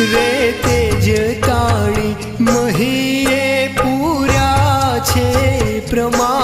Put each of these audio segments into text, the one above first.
રે તેજ તાણી મહીએ પૂર્યા છે પ્રમાણ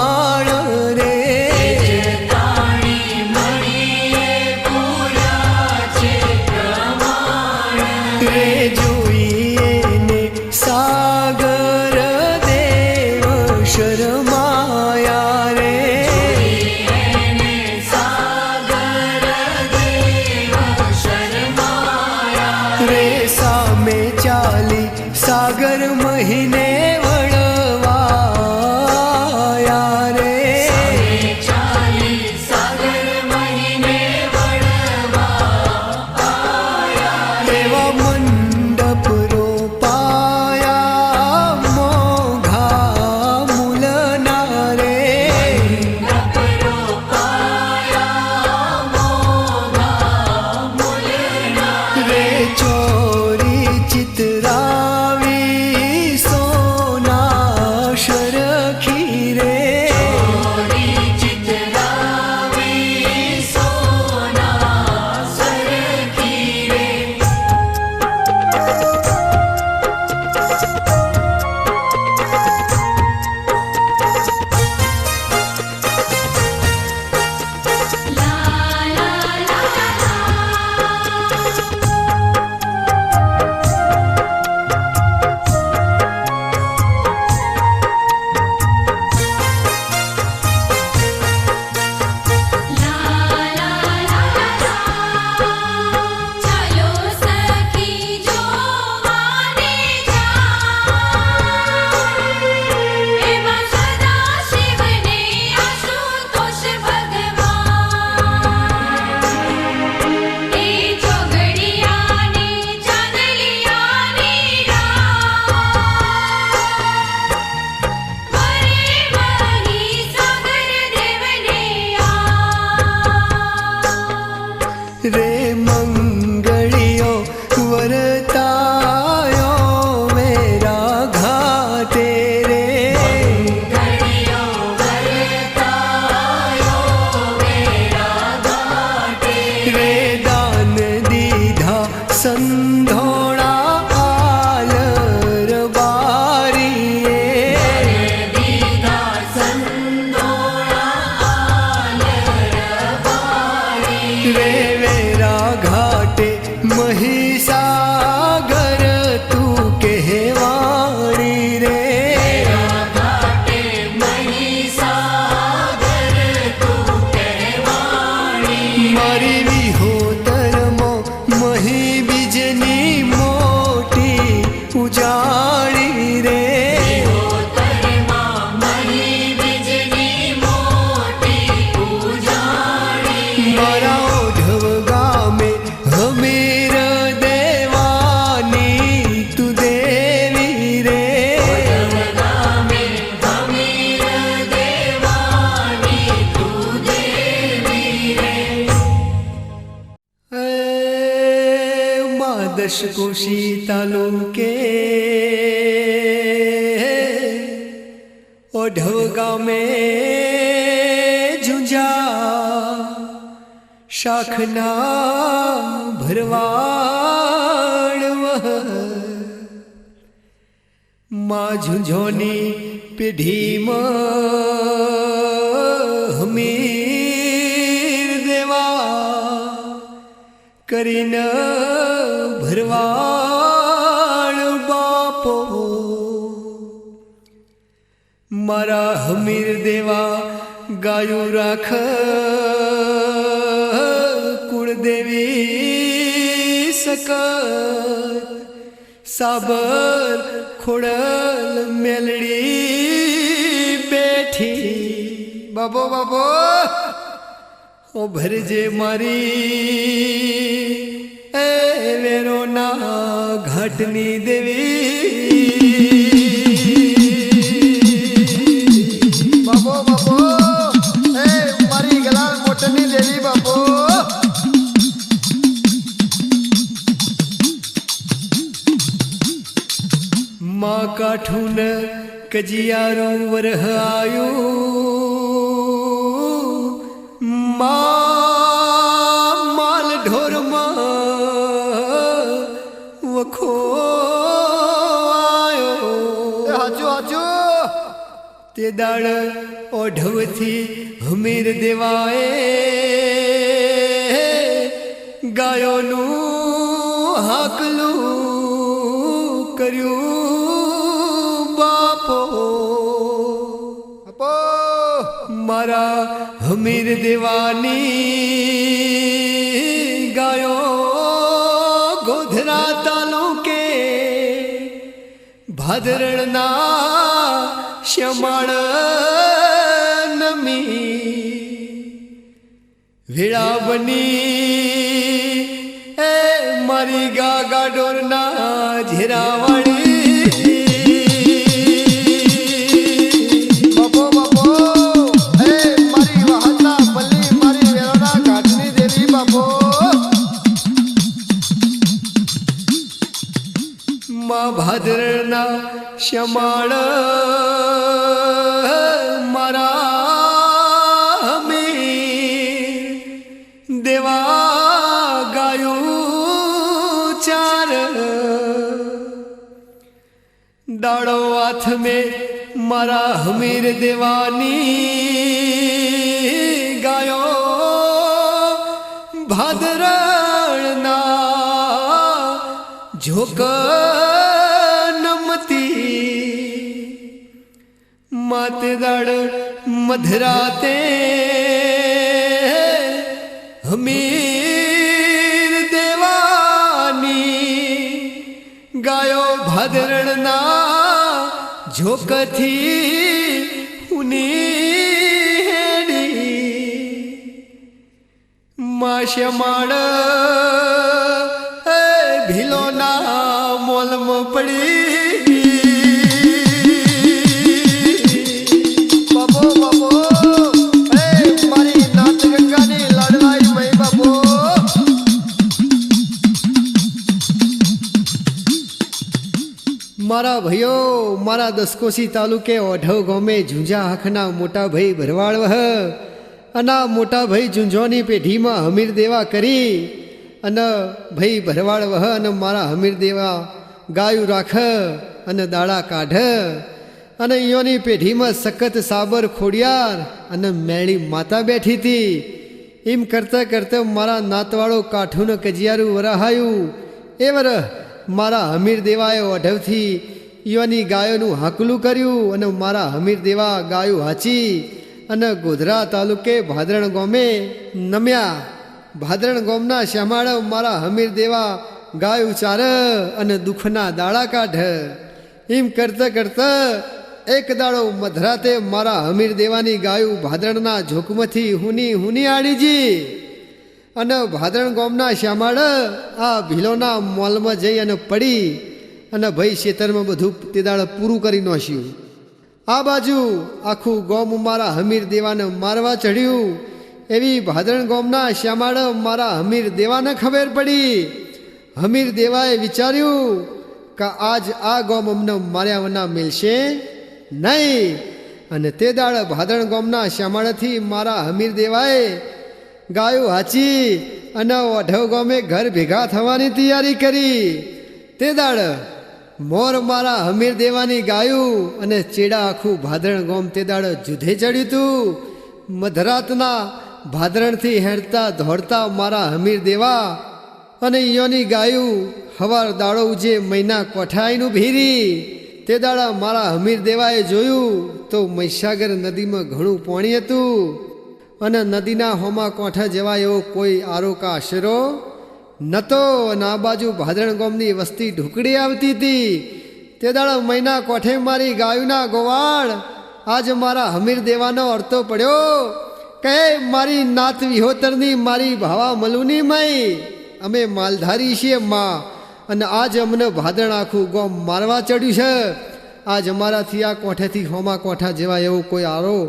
મા દશકોશી તાલુકે ઓઢવ ગામે ઝુંઝા શાખના ભરવાડમાં ઝુંઝોની પેઢીમાં હમીર દેવા કરીને ભરવાડ બાપો. મારા હમીર દેવા ગાયું રાખ. કુળદેવી સકત સાબર ખોડલ મેલડી બેઠી. બાબો બાબો, ઓ ભરજે મારી. એ વેરોના ઘાટની દેવી. બાપો બાપો એ મારી ગલાલ મોટરની દેવી બાપો. માં કાઠું કજિયારું વરહ આયું. માં તે દાળ ઓઢવથી હમીર દેવાએ ગાયોનું હાકલું કર્યું બાપો! મારા હમીર દેવાની ગાયો ગોધરા તાલુકે ભાદરણના શ્યામાળ નમી વિળાવની એ મારી ગાગા ડોરના ઝેરાવાળી દાડો હાથ મેં મારા હમીર દેવાની ગાયો. ભાદરણના ઝોક નમતી માતે દાડ મધરાતે હમીર ગાયો ભાદરણના ઝોકથી ઉની માશમાળ ભીલોના મોલમ પડી. મારા દસકોસી તાલુકે ઓઢવ ગામે ઝુંઝા આંખના મોટા ભાઈ ભરવાડ વહ અને મોટા ભાઈ ઝુંઝોની પેઢીમાં હમીર દેવા કરી અને ભાઈ ભરવાડ વહ અને મારા હમીર દેવા ગાયું રાખ અને દાડા કાઢ અને અહીંયાની પેઢીમાં સખત સાબર ખોડિયાર અને મેળી માતા બેઠી હતી. એમ કરતાં કરતાં મારા નાતવાળો કાઠું કજિયારું વરાહાયું. એ વર મારા હમીર દેવાએ ઓઢવથી ઈવાની ગાયોનું હાકલું કર્યું અને મારા હમીર દેવા ગાયું હાચી અને ગોધરા તાલુકે ભાદરણ ગોમે નમ્યા. ભાદરણ ગોમના શ્યામાળ મારા હમીર દેવા ગાયું ચાર અને દુઃખના દાડા કાઢ. એમ કરતાં કરતાં એક દાડો મધરાતે મારા હમીર દેવાની ગાયું ભાદરણના ઝોકમાંથી હુની હુની આડીજી અને ભાદરણ ગામના શ્યામાળ આ ભીલોના મોલમાં જઈ અને પડી અને ભાઈ શેતરમાં બધું તે દાડે પૂરું કરી નાખ્યું. આ બાજુ આખું ગોમ મારા હમીર દેવાને મારવા ચડ્યું. એવી ભાદરણ ગોમના શ્યામાળ મારા હમીર દેવાને ખબર પડી. હમીર દેવાએ વિચાર્યું કે આજ આ ગોમ અમને માર્યા વના મિલશે નહીં. અને તે દાડ ભાદરણ ગોમના શ્યામાળથી મારા હમીર દેવાએ ગાયું હાચી અને ઓઢવ ગોમે ઘર ભેગા થવાની તૈયારી કરી. તે દાડ મોર મારા હમીર દેવાની ગાયું અને ચેડા આખું ભાદરણ ગોમ તે દાડો જુધે ચડ્યું તું. મધરાતના ભાદરણથી હેરતા દોડતા મારા હમીર દેવા અને યોની ગાયું હવાર દાડો ઉજે મહિના કોઠાઈનું ભીરી. તે દાડા મારા હમીર દેવાએ જોયું તો મહીસાગર નદીમાં ઘણું પાણી હતું. અને નદીના હોમા કોઠા જેવા એવો કોઈ આરોકા આશરો નતો અને આ બાજુ ભાદરણ ગોમની વસ્તી ઢુકડી આવતી હતી. તે દાડા મહિના કોઠે મારી ગાયુના ગોવાળ. આજ મારા હમીર દેવાનો અર્થો પડ્યો. કહે, મારી નાત વિહોતરની મારી ભાવા મલુની મય અમે માલધારી છીએ માં. અને આજ અમને ભાદરણ આખું ગોમ મારવા ચડ્યું છે. આજ અમારાથી આ કોઠેથી હોમા કોઠા જેવા એવો કોઈ આરો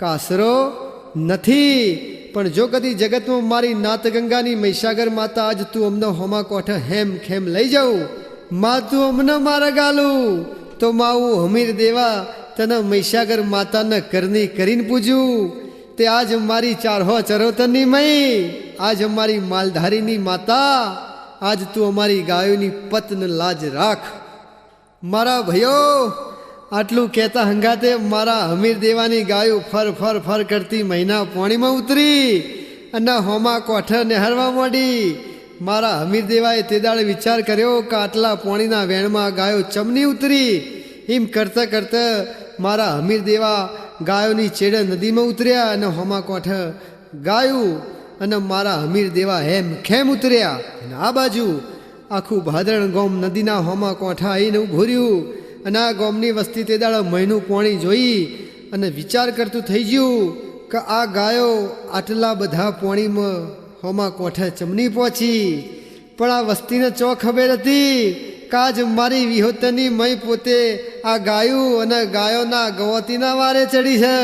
કાસરો નથી. પણ જો કદી જગતમાં મારી નાત ગંગાની મહીસાગર માતા આજ તું અમને હોમા કોઠ હેમ ખેમ લઈ જાઉં? માં તું અમને મારા ગાલું. તો માવું હમીર દેવા તને મહીસાગર માતાને કરની કરીને પૂજું. તે આજ મારી ચારહો ચરોતરની મય આજ અમારી માલધારીની માતા, આજ તું અમારી ગાયોની પતન લાજ રાખ. મારા ભાઈઓ આટલું કહેતા હંગાતે મારા હમીર દેવાની ગાયું ફર ફર ફર કરતી મહિના પાણીમાં ઉતરી અને હોમા કોઠ નહેરવા માંડી. મારા હમીર દેવાએ તે દાડે વિચાર કર્યો કે આટલા પાણીના વેણમાં ગાયો ચમની ઉતરી. એમ કરતાં કરતાં મારા હમીર દેવા ગાયોની છેડે નદીમાં ઉતર્યા અને હોમા કોઠ ગાયું અને મારા હમીર દેવા હેમ ખેમ ઉતર્યા. અને આ બાજુ આખું ભાદરણ ગોમ નદીના હોમા કોઠા આવીને ઊભું રહ્યું. અને આ ગોમની વસ્તી તે દાડે મહિનું પોણી જોઈ અને વિચાર કરતું થઈ ગયું કે આ ગાયો આટલા બધા પોણીમાં હોમા કોઠે ચમની પહોંચી. પણ આ વસ્તીને ચો ખબર હતી કે આજ મારી વિહોતની મય પોતે આ ગાયું અને ગાયોના ગવતીના વારે ચડી છે.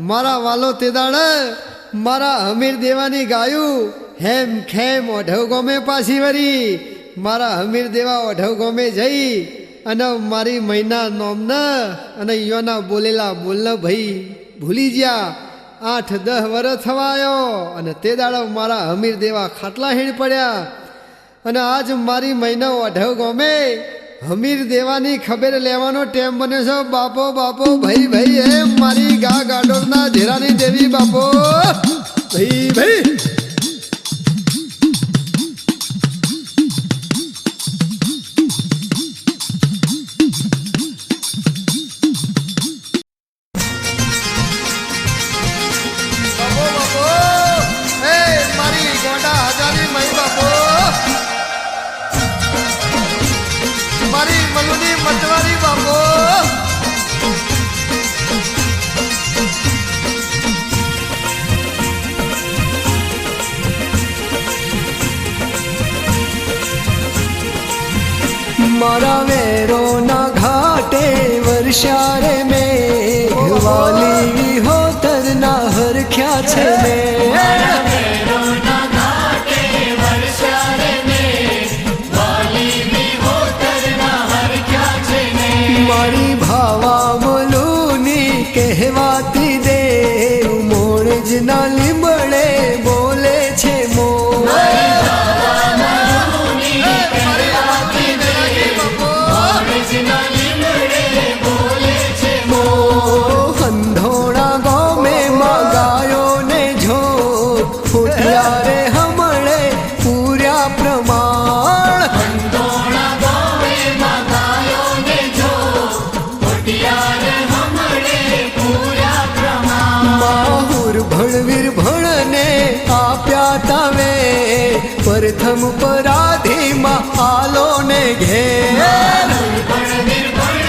મારા વાલો તે દાડે મારા હમીર દેવાની ગાયું હેમ ખેમ ઓઢવ ગોમે પાછી વરી. મારા હમીર દેવા ઓઢવ ગોમે જઈ અને મારી મહિના નોમના અને યોના બોલેલા બોલના ભાઈ, ભૂલી ગયા આઠ દહ વર્ષ થવાયો અને તે દાડો મારા હમીર દેવા ખાટલા હીણ પડ્યા. અને આજ મારી મહિના અઢવ ગમે. હમીર દેવાની ખબર લેવાનો ટેમ બને છે, બાપો બાપો, ભાઈ ભાઈ, એ મારી ગા ગાડોના ધેરાની દેવી બાપો. ભાઈ ભાઈ મારી પટવારી બાપો. મારા વેરોના ઘાટે વર્ષારે મેં વાલી હોતરના હરખ્યા છે મેં ભણવીર ભણને આપ્યા તમે પ્રથમ પરાધીમાં આલોને ઘેર. ઘેર ઓ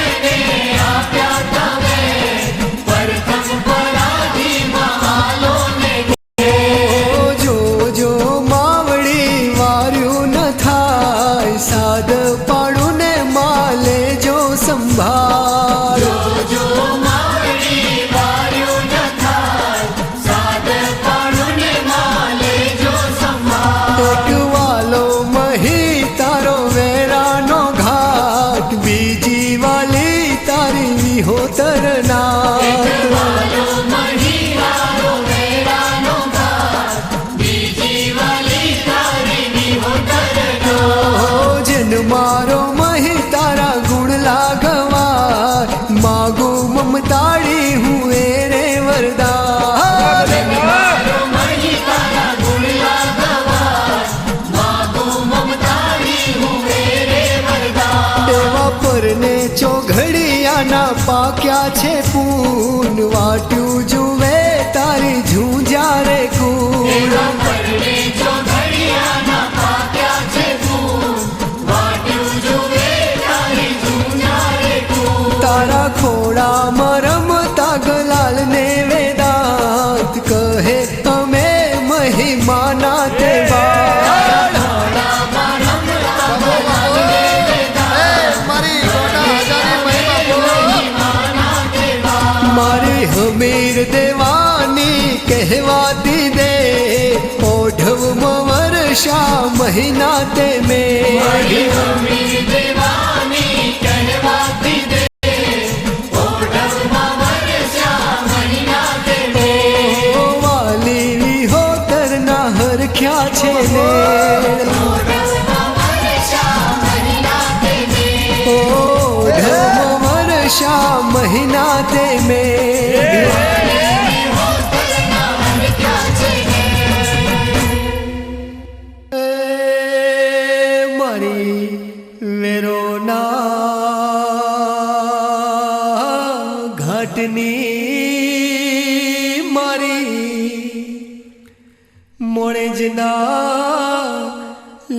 ઓઢવમાં વર્ષા મહિના તે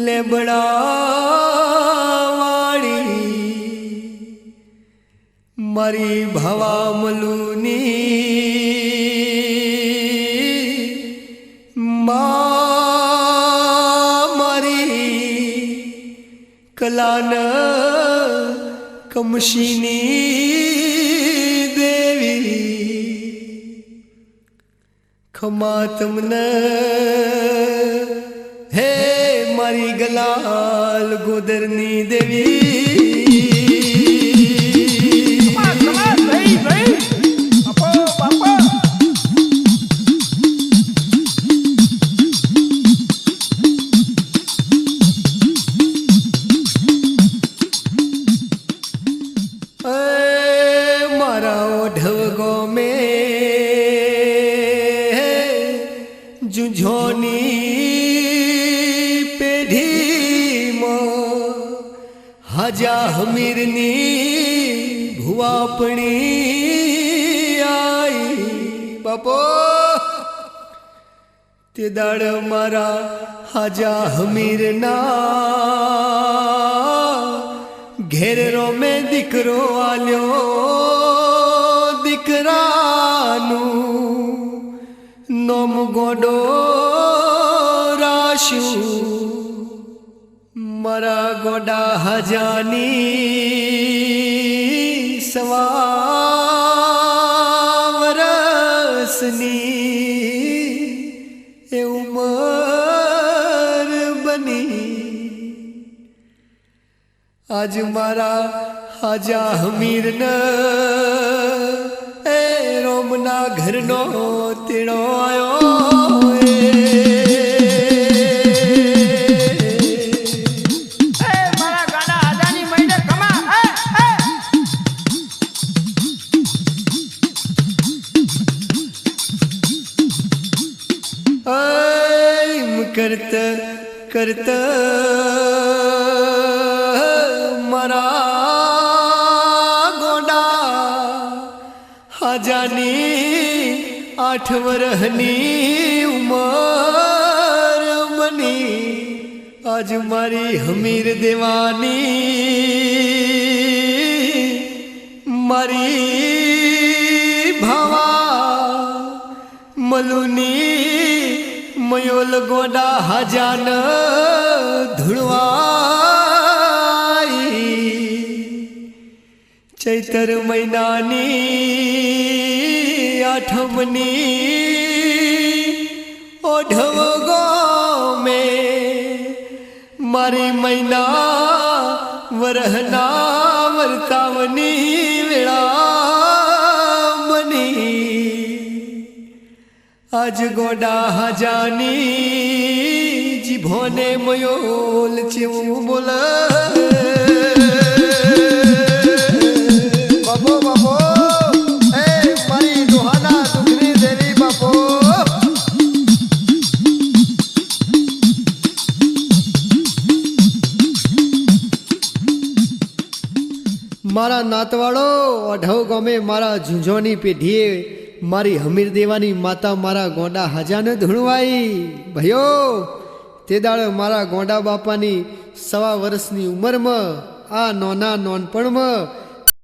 લેબડા વાળી મારી ભવા મલુની મા મારી કલાન કમશીની દેવી ખમા તમને હે મારી ગલાલ ગોદરની દેવી હાજા હમીરના ઘેર રોમે દીકરો આલ્યો દીકરાનું નોમ ગોડો રાશું મારા ગોડા હજાની સવા વરસની આજ મારા હાજા હમીર ન એ રોમના ઘરનો તેડો આવ્યો એ. મારા આઠ વરહની ઉમર બની આજ મારી હમીર દેવાની મારી ભાવા મલુની મયોલ ગોડા હાજાન ધૂળવાઈ ચૈતર મહિનાની આઠમની ઓઢવ ગમે. મારી મહિના વરહના વર્તાવની વેળા બની આજ ગોડા હજાની જીભોને મયોલ ચેવું બોલ. મારા અઢવ ગમે મારા ઝુંઝોની પેઢીએ મારી હમીર દેવાની માતા મારા ગોંડા હાજાને ધૂણવાઈ. ભયો, તે દાડે મારા ગોંડા બાપાની સવા વર્ષની ઉંમરમાં, આ નોના નોનપણમાં